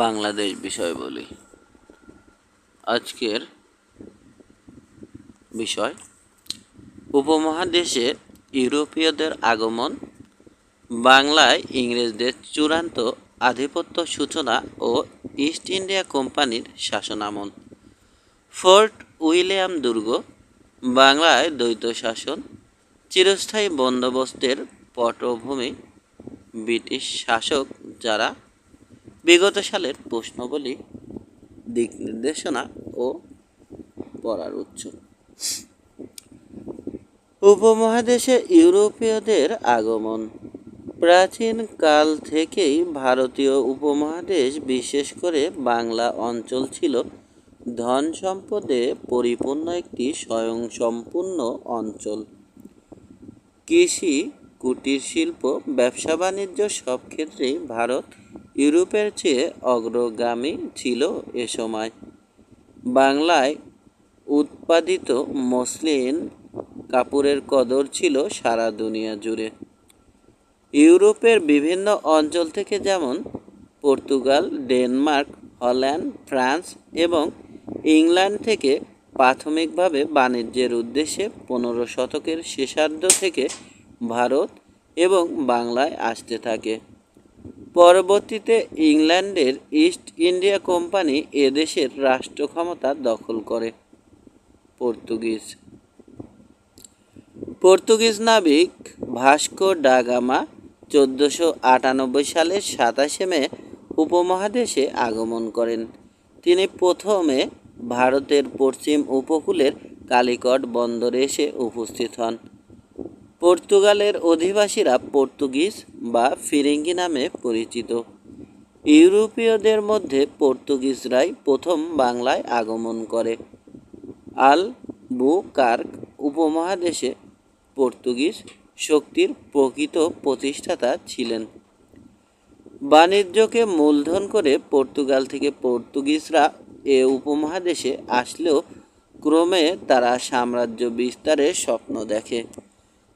বাংলাদেশ বিষয় বলি। আজকের বিষয়, উপমহাদেশে ইউরোপীয়দের আগমন, বাংলায় ইংরেজদের চূড়ান্ত আধিপত্য সূচনা ও ইস্ট ইন্ডিয়া কোম্পানির শাসনামল। ফোর্ট উইলিয়াম দুর্গ, বাংলায় দ্বৈত শাসন, চিরস্থায়ী বন্দোবস্তের পটভূমি, ব্রিটিশ শাসক যারা বিগত সালের প্রশ্নবলী, দিক নির্দেশনা ও পড়ার উৎস। উপমহাদেশে ইউরোপীয়দের আগমন। প্রাচীন কাল থেকেই ভারতীয় উপমহাদেশ বিশেষ করে বাংলা অঞ্চল ছিল ধন সম্পদে পরিপূর্ণ একটি স্বয়ংসম্পূর্ণ অঞ্চল। কৃষি কুটির শিল্প ব্যবসা, বাণিজ্য সব ক্ষেত্রেই ভারত ইউরোপের চেয়ে অগ্রগামী ছিল এ সময়। বাংলায় উৎপাদিত মসলিন কাপড়ের কদর ছিল সারা দুনিয়া জুড়ে। ইউরোপের বিভিন্ন অঞ্চল থেকে যেমন পর্তুগাল, ডেনমার্ক, হল্যান্ড, ফ্রান্স এবং ইংল্যান্ড থেকে প্রাথমিকভাবে বাণিজ্যের উদ্দেশ্যে পনেরো শতকের শেষার্ধ থেকে ভারত এবং বাংলায় আসতে থাকে। পরবর্তীতে ইংল্যান্ডের ইস্ট ইন্ডিয়া কোম্পানি এদেশের রাষ্ট্র ক্ষমতা দখল করে, পর্তুগিজ। পর্তুগিজ নাবিক ভাস্কো ডাগামা চোদ্দোশো আটানব্বই সালের সাতাশে মে উপমহাদেশে আগমন করেন। তিনি প্রথমে ভারতের পশ্চিম উপকূলের কালিকট বন্দরে এসে উপস্থিত হন। পর্তুগালের অধিবাসীরা পর্তুগিজ বা ফিরিঙ্গি নামে পরিচিত। ইউরোপীয়দের মধ্যে পর্তুগিজরাই প্রথম বাংলায় আগমন করে। আল বুকার্ক উপমহাদেশে পর্তুগিজ শক্তির প্রকৃত প্রতিষ্ঠাতা ছিলেন। বাণিজ্যকে মূলধন করে পর্তুগাল থেকে পর্তুগিজরা এ উপমহাদেশে আসলেও ক্রমে তারা সাম্রাজ্য বিস্তারের স্বপ্ন দেখে।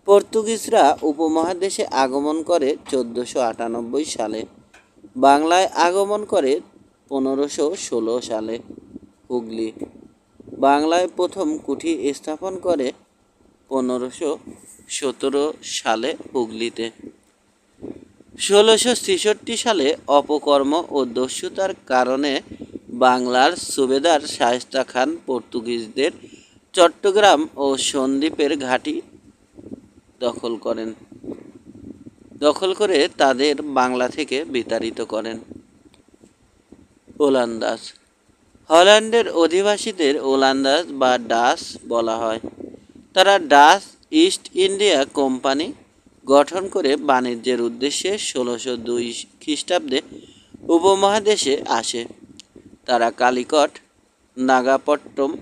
পর্তুগিজরা উপমহাদেশে আগমন করে চোদ্দোশো আটানব্বই সালে, বাংলায় আগমন করে পনেরোশো ষোলো সালে হুগলি। বাংলায় প্রথম কুঠি স্থাপন করে পনেরোশো সতেরো সালে হুগলিতে। ষোলোশো ছেষট্টি সালে অপকর্ম ও দস্যুতার কারণে বাংলার সুবেদার শায়েস্তা খান পর্তুগিজদের চট্টগ্রাম ও সন্দ্বীপের ঘাঁটি দখল করেন। দখল করে তাদের বাংলা থেকে বিতাড়িত করেন। ওলান্দাজ। হল্যান্ডের অধিবাসীদের ওলান্দাজ বা ডাস বলা হয়। তারা ডাস ইস্ট ইন্ডিয়া কোম্পানি গঠন করে বাণিজ্যের উদ্দেশ্যে ষোলোশো দুই খ্রিস্টাব্দে উপমহাদেশে আসে। তারা কালিকট নাগাপট্টম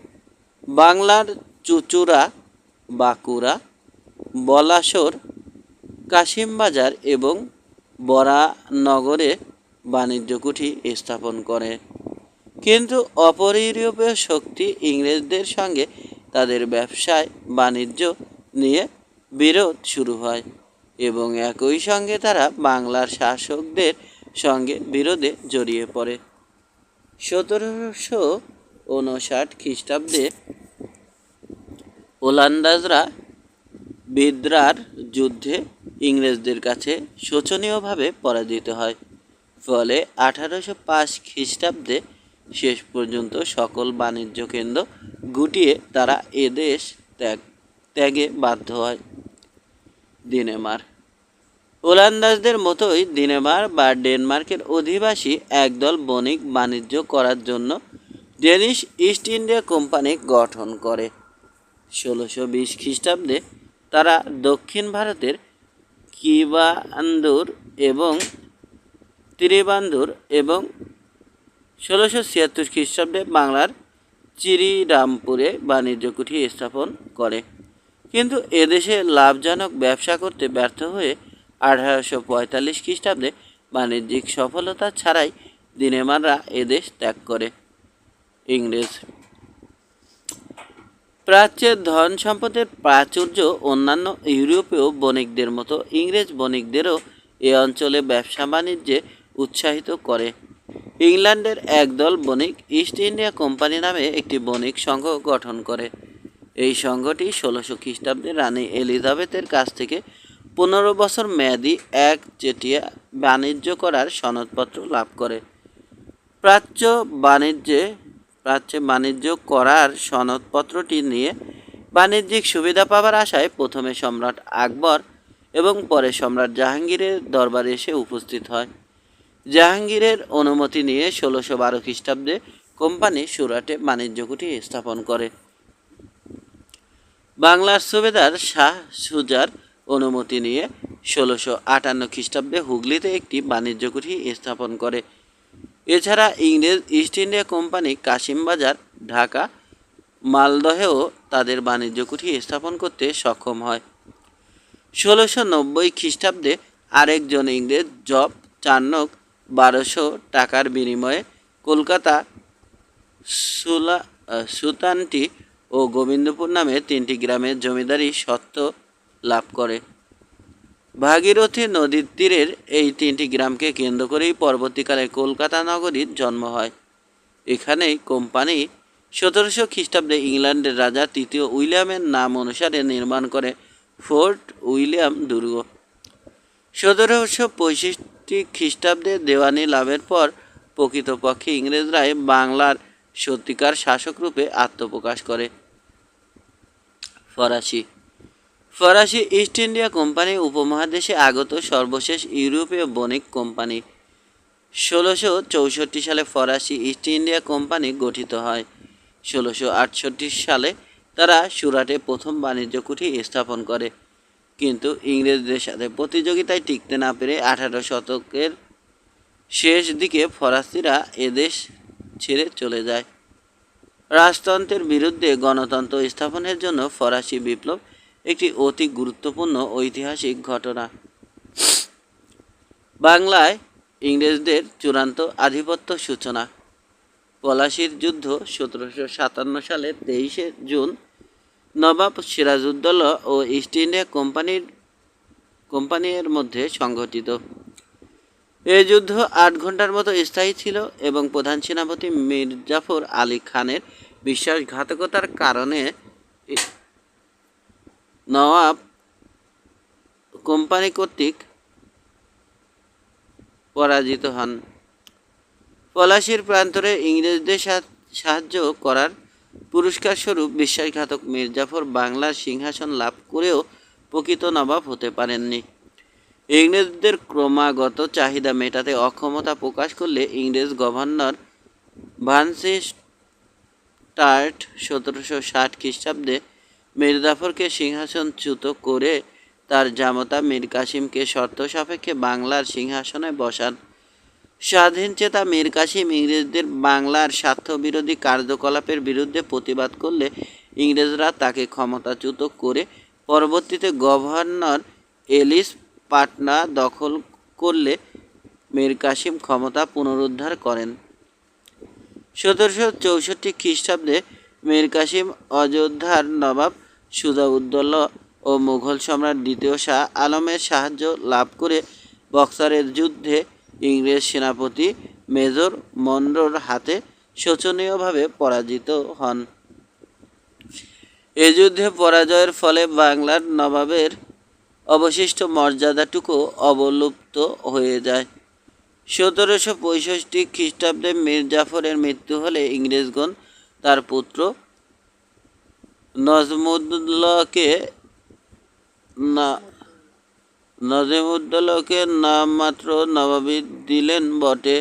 বাংলার চুচুড়া, বাঁকুড়া বলাসর, কাশিমবাজার এবং বরানগরে বাণিজ্য কুঠি স্থাপন করে। কিন্তু অপর ইউরোপীয় শক্তি ইংরেজদের সঙ্গে তাদের ব্যবসায় বাণিজ্য নিয়ে বিরোধ শুরু হয় এবং একই সঙ্গে তারা বাংলার শাসকদের সঙ্গে বিরোধে জড়িয়ে পড়ে। সতেরোশো উনষাট খ্রিস্টাব্দে ওলান্দাজরা বিদ্রার যুদ্ধে ইংরেজদের কাছে শোচনীয়ভাবে পরাজিত হয়। ফলে আঠারোশো পাঁচ খ্রিস্টাব্দে শেষ পর্যন্ত সকল বাণিজ্য কেন্দ্র গুটিয়ে তারা এদেশ ত্যাগ, ত্যাগে বাধ্য হয়। দিনেমার। ওলান্দাজদের মতোই দিনেমার বা ডেনমার্কের অধিবাসী একদল বণিক বাণিজ্য করার জন্য ডেনিশ ইস্ট ইন্ডিয়া কোম্পানি গঠন করে। ষোলোশো বিশ খ্রিস্টাব্দে তারা দক্ষিণ ভারতের কিবান্দুর এবং ত্রিবান্দুর এবং ষোলোশো ছিয়াত্তর খ্রিস্টাব্দে বাংলার চিরিরামপুরে বাণিজ্য কুঠি স্থাপন করে। কিন্তু এদেশে লাভজনক ব্যবসা করতে ব্যর্থ হয়ে আঠারোশো পঁয়তাল্লিশ খ্রিস্টাব্দে বাণিজ্যিক সফলতা ছাড়াই দিনেমানরা এদেশ ত্যাগ করে। ইংরেজ প্রাচ্যের ধন সম্পদের প্রাচুর্য অন্যান্য ইউরোপীয় বণিকদের মতো ইংরেজ বণিকদেরও এ অঞ্চলে ব্যবসা বাণিজ্যে উৎসাহিত করে। ইংল্যান্ডের একদল বণিক ইস্ট ইন্ডিয়া কোম্পানি নামে একটি বণিক সংঘ গঠন করে। এই সংঘটি ষোলোশো খ্রিস্টাব্দে রানী এলিজাবেথের কাছ থেকে পনেরো বছর মেয়াদি এক চেটিয়া বাণিজ্য করার সনদপত্র লাভ করে। প্রাচ্য বাণিজ্যে প্রাচ্যে বাণিজ্য করার সনদপত্রটি নিয়ে বাণিজ্যিক সুবিধা পাওয়ার আশায় প্রথমে সম্রাট আকবর এবং পরে সম্রাট জাহাঙ্গীরের দরবারে এসে উপস্থিত হয়। জাহাঙ্গীরের অনুমতি নিয়ে ষোলোশো বারো খ্রিস্টাব্দে কোম্পানি সুরাটে বাণিজ্য কুঠি স্থাপন করে। বাংলার সুবেদার শাহ সুজার অনুমতি নিয়ে ষোলোশো আটান্ন খ্রিস্টাব্দে হুগলিতে একটি বাণিজ্য কুঠি স্থাপন করে। এছাড়া ইংরেজ, East India company Kasimbazar Dhaka, মালদহেও তাদের বাণিজ্য কুঠি স্থাপন করতে সক্ষম হয়। ষোলোশো নব্বই খ্রিস্টাব্দে আরেকজন ইংরেজ, জব চার্নক, বারোশো টাকার বিনিময়ে কলকাতা সুলা সুতানটি ও গোবিন্দপুর নামে তিনটি গ্রামের জমিদারি সত্ত্ব লাভ করে। ভাগীরথী নদীর তীরের এই তিনটি গ্রামকে কেন্দ্র করেই পরবর্তীকালে কলকাতা নগরীর জন্ম হয়। এখানেই কোম্পানি সতেরোশো খ্রিস্টাব্দে ইংল্যান্ডের রাজা তৃতীয় উইলিয়ামের নাম অনুসারে নির্মাণ করে ফোর্ট উইলিয়াম দুর্গ। সতেরোশো পঁয়ষট্টি খ্রিস্টাব্দে দেওয়ানি লাভের পর প্রকৃতপক্ষে ইংরেজরাই বাংলার সত্যিকার শাসকরূপে আত্মপ্রকাশ করে। ফরাসি ফরাসি ইস্ট ইন্ডিয়া কোম্পানি উপমহাদেশে আগত সর্বশেষ ইউরোপীয় বণিক কোম্পানি। ষোলোশো চৌষট্টি সালে ফরাসি ইস্ট ইন্ডিয়া কোম্পানি গঠিত হয়। ষোলোশো আটষট্টি সালে তারা সুরাটে প্রথম বাণিজ্য কুঠি স্থাপন করে। কিন্তু ইংরেজদের সাথে প্রতিযোগিতায় টিকতে না পেরে আঠারো শতকের শেষ দিকে ফরাসিরা এদেশ ছেড়ে চলে যায়। রাজতন্ত্রের বিরুদ্ধে গণতন্ত্র স্থাপনের জন্য ফরাসি বিপ্লব একটি অতি গুরুত্বপূর্ণ ঐতিহাসিক ঘটনা। বাংলায় ইংরেজদের চূড়ান্ত আধিপত্য সূচনা। পলাশির যুদ্ধ সতেরোশো সাতান্ন সালের তেইশে জুন। নবাব সিরাজউদ্দৌলা ও ইস্ট ইন্ডিয়া কোম্পানির কোম্পানির মধ্যে সংঘটিত। এই যুদ্ধ আট ঘণ্টার মতো স্থায়ী ছিল এবং প্রধান সেনাপতি মীর জাফর আলী খানের বিশ্বাসঘাতকতার কারণে নওয়াব কোম্পানি কর্তৃক পরাজিত হন। পলাশির প্রান্তরে ইংরেজদের সাহায্য করার পুরস্কার স্বরূপ বিশ্বাসঘাতক মির্জাফর বাংলার সিংহাসন লাভ করেও প্রকৃত নবাব হতে পারেননি। ইংরেজদের ক্রমাগত চাহিদা মেটাতে অক্ষমতা প্রকাশ করলে ইংরেজ গভর্নর ভানসি স্টার্ট সতেরোশো ষাট খ্রিস্টাব্দে মির্জাফরকে সিংহাসনচ্যুত করে তার জামাতা মীর কাসিমকে শর্ত সাপেক্ষে বাংলার সিংহাসনে বসান। স্বাধীনচেতা মীর কাসিম ইংরেজদের বাংলার স্বার্থবিরোধী কার্যকলাপের বিরুদ্ধে প্রতিবাদ করলে ইংরেজরা তাকে ক্ষমতাচ্যুত করে পরবর্তীতে গভর্নর এলিস পাটনা দখল করলে মীর কাসিম ক্ষমতা পুনরুদ্ধার করেন। সতেরোশো চৌষট্টি খ্রিস্টাব্দে মীর কাসিম অযোধ্যার নবাব সুজাউদ্দৌলা ও মুঘল সম্রাট দ্বিতীয় শাহ আলমের সাহায্য লাভ করে বক্সারের যুদ্ধে ইংরেজ সেনাপতি মেজর মনরোর হাতে শোচনীয়ভাবে পরাজিত হন। এ যুদ্ধে পরাজয়ের ফলে বাংলার নবাবের অবশিষ্ট মর্যাদাটুকু অবলুপ্ত হয়ে যায়। সতেরোশো পঁয়ষট্টি খ্রিস্টাব্দে মীর জাফরের মৃত্যু হলে ইংরেজগণ তার পুত্র নজমুদ্দৌলাকে না, নজিমুদ্দৌলাকে নামমাত্র নবাবী দিলেন বটে,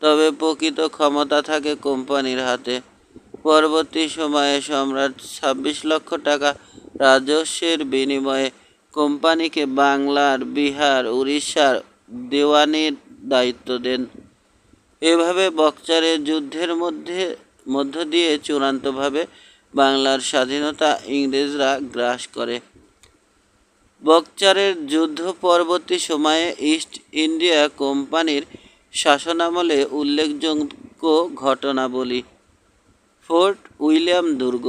তবে প্রকৃত ক্ষমতা থাকে কোম্পানির হাতে। পরবর্তী সময়ে সম্রাট ছাব্বিশ লক্ষ টাকা রাজস্বের বিনিময়ে কোম্পানিকে বাংলার, বিহার, উড়িষ্যার দেওয়ানির দায়িত্ব দেন। এভাবে বকচারের যুদ্ধের মধ্যে, মধ্য দিয়ে চূড়ান্তভাবে বাংলার স্বাধীনতা ইংরেজরা গ্রাস করে। বকচারের যুদ্ধ পরবর্তী সময়ে ইস্ট ইন্ডিয়া কোম্পানির শাসনামলে উল্লেখযোগ্য ঘটনাবলী। ফোর্ট উইলিয়াম দুর্গ।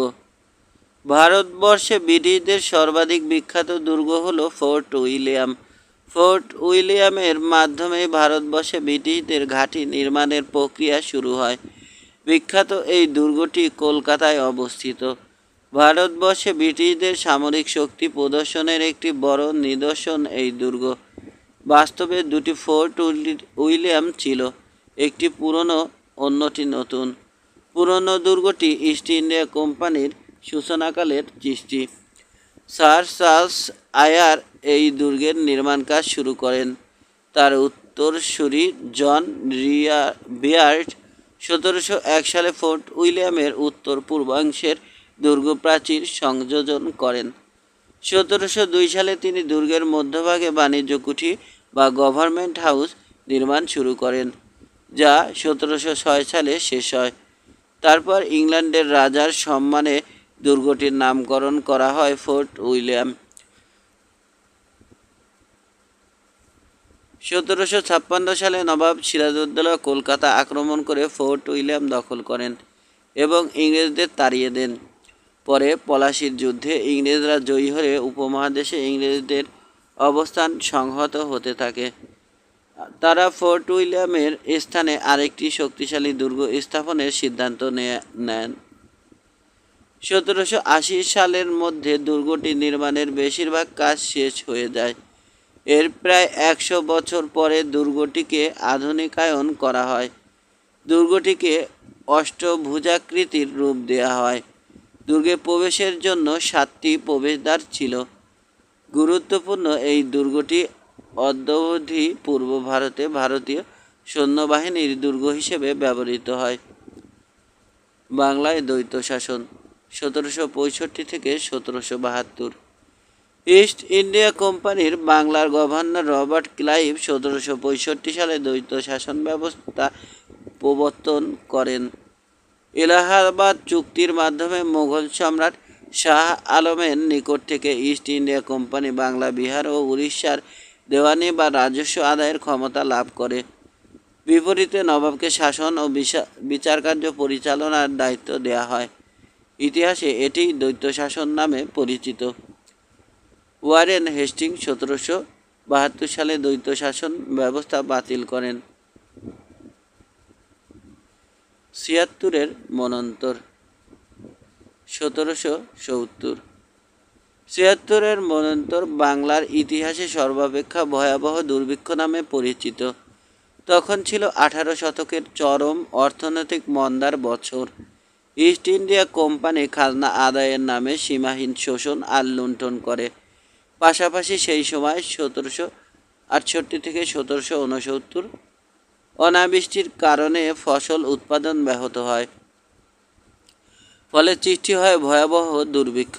ভারতবর্ষে ব্রিটিশদের সর্বাধিক বিখ্যাত দুর্গ হল ফোর্ট উইলিয়াম। ফোর্ট উইলিয়ামের মাধ্যমে ভারতবর্ষে ব্রিটিশদের ঘাঁটি নির্মাণের প্রক্রিয়া শুরু হয়। বিখ্যাত এই দুর্গটি কলকাতায় অবস্থিত। ভারতবর্ষে ব্রিটিশদের সামরিক শক্তি প্রদর্শনের একটি বড় নিদর্শন এই দুর্গ। বাস্তবে দুটি ফোর্ট উইলি- উইলিয়াম ছিল, একটি পুরনো, অন্যটি নতুন। পুরনো দুর্গটি ইস্ট ইন্ডিয়া কোম্পানির সূচনাকালের সৃষ্টি। স্যার চার্লস আয়ার এই দুর্গের নির্মাণ কাজ শুরু করেন। তার উত্তরসূরি জন রিয়া বিয়ার্ড সতেরোশো এক সালে ফোর্ট উইলিয়ামের উত্তর পূর্বাংশের দুর্গ প্রাচীর সংযোজন করেন। সতেরোশো দুই সালে তিনি দুর্গের মধ্যভাগে বাণিজ্য কুঠি বা গভর্নমেন্ট হাউস নির্মাণ শুরু করেন, যা সতেরোশো ছয় সালে শেষ হয়। তারপর ইংল্যান্ডের রাজার সম্মানে দুর্গটির নামকরণ করা হয় ফোর্ট উইলিয়াম। সতেরোশো ছাপ্পান্ন সালে নবাব সিরাজউদ্দৌলা কলকাতা আক্রমণ করে ফোর্ট উইলিয়াম দখল করেন এবং ইংরেজদের তাড়িয়ে দেন। পরে পলাশির যুদ্ধে ইংরেজরা জয়ী হয়ে উপমহাদেশে ইংরেজদের অবস্থান সংহত হতে থাকে। তারা ফোর্ট উইলিয়ামের স্থানে আরেকটি শক্তিশালী দুর্গ স্থাপনের সিদ্ধান্ত নেন। সতেরোশো আশি সালের মধ্যে দুর্গটি নির্মাণের বেশিরভাগ কাজ শেষ হয়ে যায়। এর প্রায় একশো বছর পরে দুর্গটিকে আধুনিকায়ন করা হয়। দুর্গটিকে অষ্টভুজাকৃতির রূপ দেওয়া হয়। দুর্গে প্রবেশের জন্য সাতটি প্রবেশদ্বার ছিল। গুরুত্বপূর্ণ এই দুর্গটি অদ্যাবধি পূর্ব ভারতে ভারতীয় সৈন্যবাহিনীর দুর্গ হিসেবে ব্যবহৃত হয়। বাংলায় দ্বৈত শাসন, সতেরোশো পঁয়ষট্টি থেকে সতেরোশো বাহাত্তর। ইস্ট ইন্ডিয়া কোম্পানির বাংলার গভর্নর রবার্ট ক্লাইভ সতেরোশো পঁয়ষট্টি সালে দ্বৈত শাসন ব্যবস্থা প্রবর্তন করেন। এলাহাবাদ চুক্তির মাধ্যমে মোগল সম্রাট শাহ আলমের নিকট থেকে East India company Bangla, Bihar ও উড়িষ্যার দেওয়ানি বা রাজস্ব আদায়ের ক্ষমতা লাভ করে। বিপরীতে নবাবকে শাসন ও বিচা- বিচারকার্য পরিচালনার দায়িত্ব দেওয়া হয়। ইতিহাসে এটি দ্বৈত শাসন নামে পরিচিত। ওয়ারেন হেস্টিং সতেরোশো বাহাত্তর সালে দ্বৈত শাসন ব্যবস্থা বাতিল করেন। ছিয়াত্তরের মনন্তর, সতেরোশো সত্তর। ছিয়াত্তরের মনন্তর বাংলার ইতিহাসে সর্বাপেক্ষা ভয়াবহ দুর্ভিক্ষ নামে পরিচিত। তখন ছিল আঠারো শতকের চরম অর্থনৈতিক মন্দার বছর। ইস্ট ইন্ডিয়া কোম্পানি খাজনা আদায়ের নামে সীমাহীন শোষণ আর লুণ্ঠন করে। পাশাপাশি সেই সময় সতেরোশো আটষট্টি থেকে সতেরোশো ঊনসত্তর অনাবৃষ্টির কারণে ফসল উৎপাদন ব্যাহত হয়। ফলে সৃষ্টি হয় ভয়াবহ দুর্ভিক্ষ।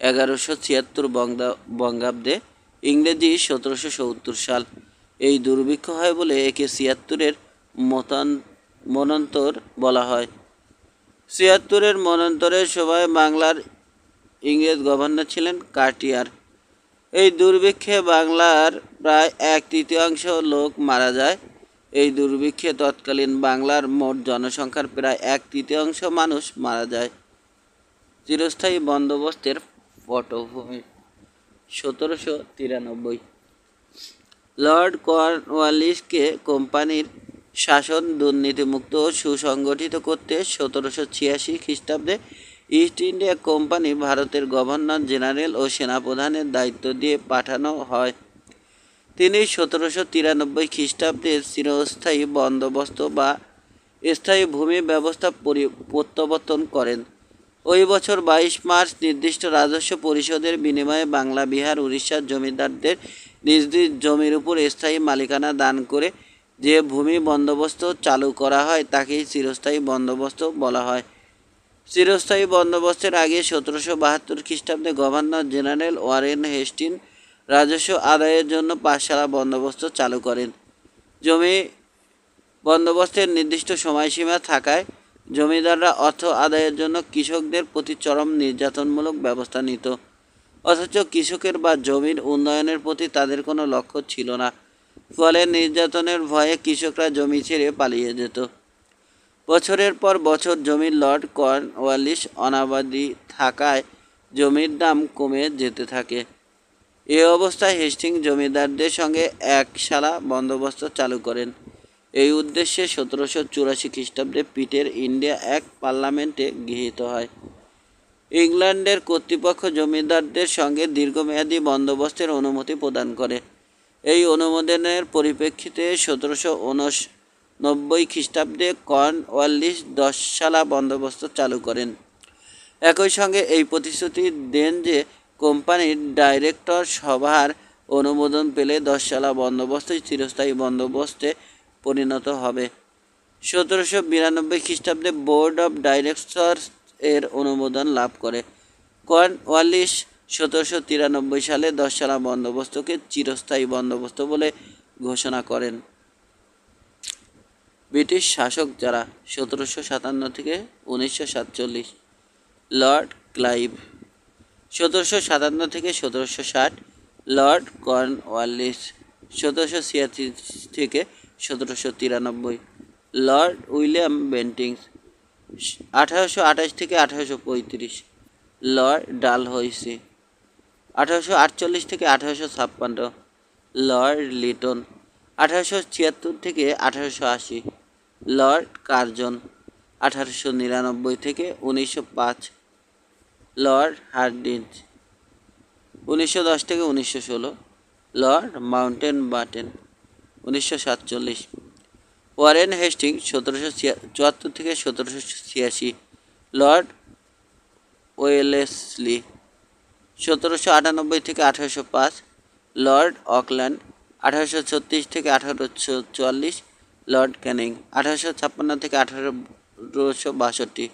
এগারোশো ছিয়াত্তর বঙ্গা, বঙ্গাব্দে ইংরেজি সতেরোশো সত্তর সাল। এই দুর্ভিক্ষ হয় বলে একে ছিয়াত্তরের মতান, মনন্তর বলা হয়। ছিয়াত্তরের মনন্তরের সময় বাংলার ইংরেজ গভর্নর ছিলেন কার্টিয়ার। এই দুর্ভিক্ষে বাংলার প্রায় এক তৃতীয়াংশ লোক মারা যায়। এই দুর্ভিক্ষে তৎকালীন বাংলার মোট জনসংখ্যার প্রায় এক তৃতীয়াংশ মানুষ মারা যায়। চিরস্থায়ী বন্দোবস্তের পটভূমি। সতেরোশো তিরানব্বই। লর্ড কর্নওয়ালিসকে কোম্পানির শাসন দুর্নীতিমুক্ত ও সুসংগঠিত করতে সতেরোশো ছিয়াশি খ্রিস্টাব্দে East India company governor general general ও সেনাপ্রধানের দায়িত্ব দিয়ে পাঠানো হয়। তিনি সতেরোশো তিরানব্বই খ্রিস্টাব্দে চিরস্থায়ী বন্দোবস্ত বা স্থায়ী ভূমি ব্যবস্থা পরি- প্রত্যাবর্তন করেন। ওই বছর বাইশ মার্চ নির্দিষ্ট রাজস্ব পরিষদের বিনিময়ে বাংলা, বিহার, উড়িষ্যার জমিদারদের নিজ নিজ জমির উপর স্থায়ী মালিকানা দান করে যে ভূমি বন্দোবস্ত চালু করা হয় তাকেই চিরস্থায়ী বন্দোবস্ত বলা হয়। চিরস্থায়ী বন্দোবস্তের আগে সতেরোশো বাহাত্তর খ্রিস্টাব্দে গভর্নর জেনারেল ওয়ারেন হেস্টিন রাজস্ব আদায়ের জন্য পাঠশালা বন্দোবস্ত চালু করেন। জমি বন্দোবস্তের নির্দিষ্ট সময়সীমা থাকায় জমিদাররা অর্থ আদায়ের জন্য কৃষকদের প্রতি চরম নির্যাতনমূলক ব্যবস্থা নিত। অথচ কৃষকের বা জমির উন্নয়নের প্রতি তাদের কোনো লক্ষ্য ছিল না। ফলে নির্যাতনের ভয়ে কৃষকরা জমি ছেড়ে পালিয়ে যেত। বছরের পর বছর জমির লর্ড কর্নওয়ালিস অনাবাদি থাকায় জমির দাম কমে যেতে থাকে। এ অবস্থায় হেস্টিং জমিদারদের সঙ্গে এক সালা বন্দোবস্ত চালু করেন। এই উদ্দেশ্যে সতেরোশো চুরাশি খ্রিস্টাব্দে পিটের ইন্ডিয়া এক পার্লামেন্টে গৃহীত হয়। ইংল্যান্ডের কর্তৃপক্ষ জমিদারদের সঙ্গে দীর্ঘমেয়াদী বন্দোবস্তের অনুমতি প্রদান করে। এই অনুমোদনের পরিপ্রেক্ষিতে সতেরোশো নব্বই খ্রিস্টাব্দে কর্নওয়ালিস দশ সালা বন্দোবস্ত চালু করেন। একই সঙ্গে এই প্রতিশ্রুতি দেন যে কোম্পানির ডাইরেক্টর সভার অনুমোদন পেলে দশ সালা বন্দোবস্ত চিরস্থায়ী বন্দোবস্তে পরিণত হবে। সতেরোশো বিরানব্বই খ্রিস্টাব্দে বোর্ড অফ ডাইরেক্টরস এর অনুমোদন লাভ করে। কর্নওয়ালিস সতেরোশো তিরানব্বই সালে দশ সালা বন্দোবস্তকে চিরস্থায়ী বন্দোবস্ত বলে ঘোষণা করেন। ব্রিটিশ শাসক যারা সতেরোশো সাতান্ন থেকে উনিশশো সাতচল্লিশ, লর্ড ক্লাইভ। সতেরোশো সাতান্ন থেকে সতেরোশো ষাট, লর্ড কর্নওয়ালিস। সতেরোশো ছিয়াশি থেকে সতেরোশো তিরানব্বই, লর্ড উইলিয়াম বেন্টিংস। আঠারোশো আঠাশ থেকে আঠারোশো পঁয়ত্রিশ, লর্ড ডালহৌসি। আঠারোশো আটচল্লিশ থেকে আঠারোশো ছাপ্পান্ন, লর্ড লিটন। আঠারোশো ছিয়াত্তর থেকে আঠারোশো আশি লর্ড কার্জন, আঠারোশো নিরানব্বই থেকে উনিশশো পাঁচ। লর্ড হার্ডিঞ্জ, উনিশশো দশ থেকে উনিশশো ষোলো। লর্ড মাউন্টেন বাটেন উনিশশো সাতচল্লিশ। ওয়ারেন হেস্টিং, সতেরোশো চুয়াত্তর থেকে সতেরোশো ছিয়াশি। লর্ড ওয়েলেসলি, সতেরোশো আটানব্বই থেকে আঠারোশো পাঁচ। লর্ড অকল্যান্ড, আঠারোশো ছত্রিশ থেকে আঠারোশো চুয়াল্লিশ। লর্ড ক্যানিং আঠারোশো ছাপ্পান্ন থেকে আঠারোশো বাষট্টি।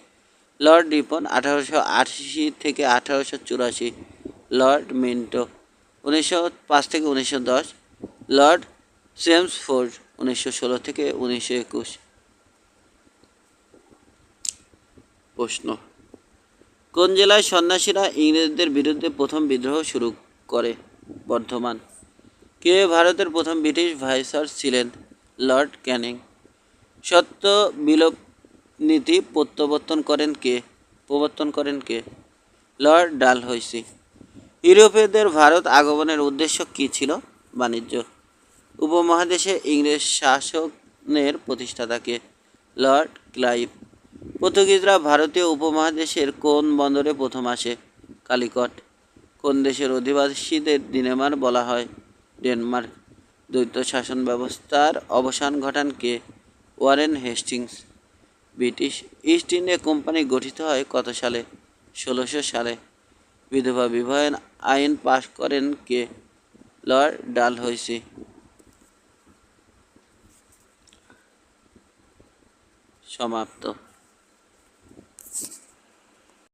লর্ড রিপন, আঠারোশো আশি থেকে আঠারোশো চুরাশি। লর্ড মিন্টো, উনিশশো পাঁচ থেকে উনিশশো দশ। লর্ড চেমসফোর্ড উনিশশো ষোলো থেকে উনিশশো একুশ। প্রশ্ন। কোন জেলায় সন্ন্যাসীরা ইংরেজদের বিরুদ্ধে প্রথম বিদ্রোহ শুরু করে? বর্ধমান। কে ভারতের প্রথম ব্রিটিশ ভাইসার ছিলেন? Lord Canning. সত্য বিলোপ নীতি প্রত্যাবর্তন করেন কে? প্রবর্তন করেন কে? লর্ড ডালহৌসি। ইউরোপীয়দের ভারত আগমনের উদ্দেশ্য কী ছিল? বাণিজ্য। উপমহাদেশে ইংরেজ শাসনের প্রতিষ্ঠাতাকে লর্ড ক্লাইভ। পর্তুগিজরা ভারতীয় উপমহাদেশের কোন বন্দরে প্রথম আসে? কালিকট। কোন দেশের অধিবাসীদের দিনেমার বলা হয়? ডেনমার্ক। দ্বৈত শাসন ব্যবস্থার অবসান ঘটান কে? Warren Hastings. British East India company গঠিত হয় কত সালে? ষোলোশো সালে। বিধবা বিবাহ আইন পাশ করেন কে? লর্ড ডালহৌসি। সমাপ্ত।